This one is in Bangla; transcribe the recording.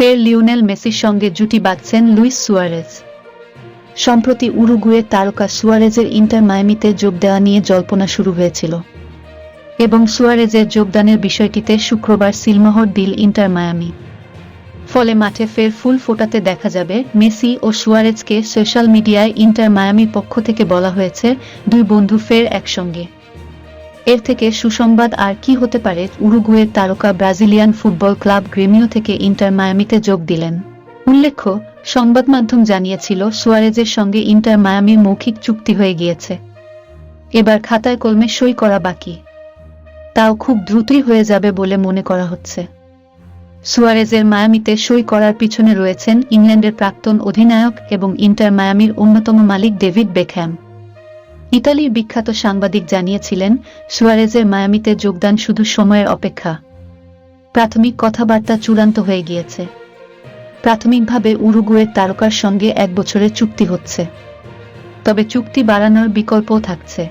ফের লিওনেল মেসির সঙ্গে জুটি বাঁধছেন লুইস সুয়ারেজ। সম্প্রতি উরুগুয়ের তারকা সুয়ারেজের ইন্টার মায়ামিতে যোগ দেওয়া নিয়ে জল্পনা শুরু হয়েছিল এবং সুয়ারেজের যোগদানের বিষয়টিতে শুক্রবার সিলমোহর দিল ইন্টার মায়ামি। ফলে মাঠে ফের ফুল ফোটাতে দেখা যাবে মেসি ও সুয়ারেজকে সোশ্যাল মিডিয়ায় ইন্টার মায়ামির পক্ষ থেকে বলা হয়েছে, দুই বন্ধু ফের একসঙ্গে। এর থেকে সুসংবাদ আর কি হতে পারে, উরুগুয়ের তারকা ব্রাজিলিয়ান ফুটবল ক্লাব গ্রেমিও থেকে ইন্টার মায়ামিতে যোগ দিলেন। উল্লেখ্য, সংবাদ মাধ্যম জানিয়েছিল, সুয়ারেজের সঙ্গে ইন্টার মায়ামির মৌখিক চুক্তি হয়ে গিয়েছে। এবার খাতায় কলমে সই করা বাকি। তাও খুব দ্রুতই হয়ে যাবে বলে মনে করা হচ্ছে। সুয়ারেজের মায়ামিতে সই করার পিছনে রয়েছেন ইংল্যান্ডের প্রাক্তন অধিনায়ক এবং ইন্টার মায়ামির অন্যতম মালিক ডেভিড বেকহ্যাম। ইতালির বিখ্যাত সাংবাদিক জানিয়েছিলেন, সুয়ারেজের মায়ামিতে যোগদান শুধু সময়ের অপেক্ষা। প্রাথমিক কথাবার্তা চূড়ান্ত হয়ে গিয়েছে। প্রাথমিকভাবে উরুগুয়ের তারকার সঙ্গে এক বছরের চুক্তি হচ্ছে। তবে চুক্তি বাড়ানোর বিকল্পও থাকছে।